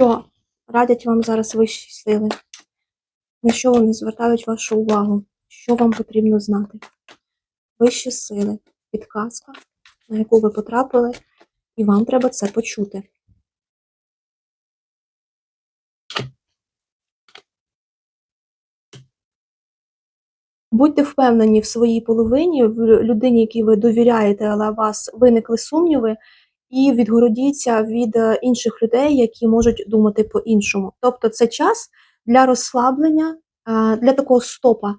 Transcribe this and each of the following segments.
Що радять вам зараз вищі сили? На що вони звертають вашу увагу? Що вам потрібно знати? Вищі сили, підказка, на яку ви потрапили, і вам треба це почути. Будьте впевнені в своїй половині, в людині, якій ви довіряєте, але у вас виникли сумніви, і відгородіться від е, інших людей, які можуть думати по-іншому. Тобто це час для розслаблення, е, для такого стопа,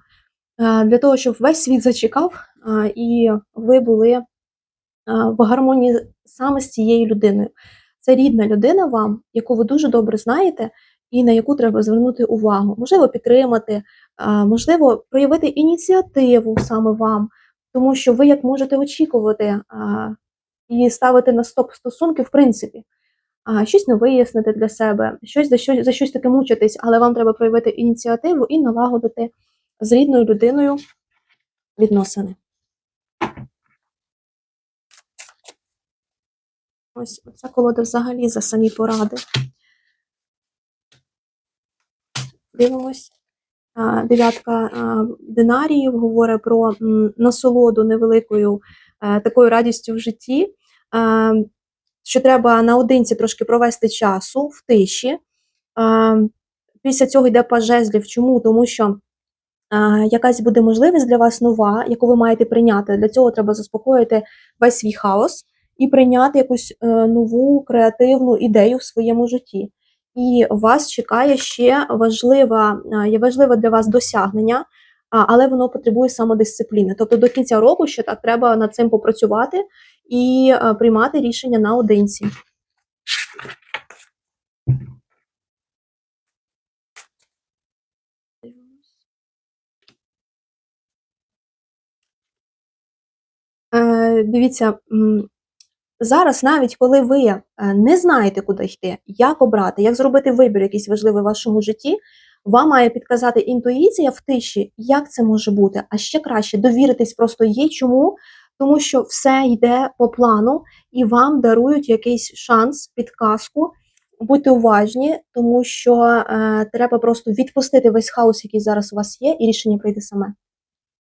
е, для того, щоб весь світ зачекав, і ви були в гармонії саме з цією людиною. Це рідна людина вам, яку ви дуже добре знаєте, і на яку треба звернути увагу. Можливо, підтримати, можливо, проявити ініціативу саме вам, тому що ви як можете очікувати і ставити на стоп стосунки, в принципі, а, щось не вияснити для себе, щось за щось за щось таке мучитись, але вам треба проявити ініціативу і налагодити з рідною людиною відносини. Ось ця колода взагалі за самі поради. Дивимось. Дев'ятка динаріїв говорить про насолоду невеликою такою радістю в житті, е, що треба наодинці трошки провести часу в тиші. Е, Після цього йде паж жезлів. Чому? Тому що е, якась буде можливість для вас нова, яку ви маєте прийняти. Для цього треба заспокоїти весь свій хаос і прийняти якусь е, нову креативну ідею в своєму житті. І вас чекає ще важлива, е, важливе для вас досягнення, але воно потребує самодисципліни. Тобто до кінця року ще так треба над цим попрацювати і е, приймати рішення наодинці. Е, Дивіться, зараз, навіть коли ви е, не знаєте, куди йти, як обрати, як зробити вибір якийсь важливий в вашому житті, вам має підказати інтуїція в тиші, як це може бути. А ще краще довіритись просто їй. Чому? Тому що все йде по плану, і вам дарують якийсь шанс, підказку. Будьте уважні, тому що е, треба просто відпустити весь хаос, який зараз у вас є, і рішення прийде саме.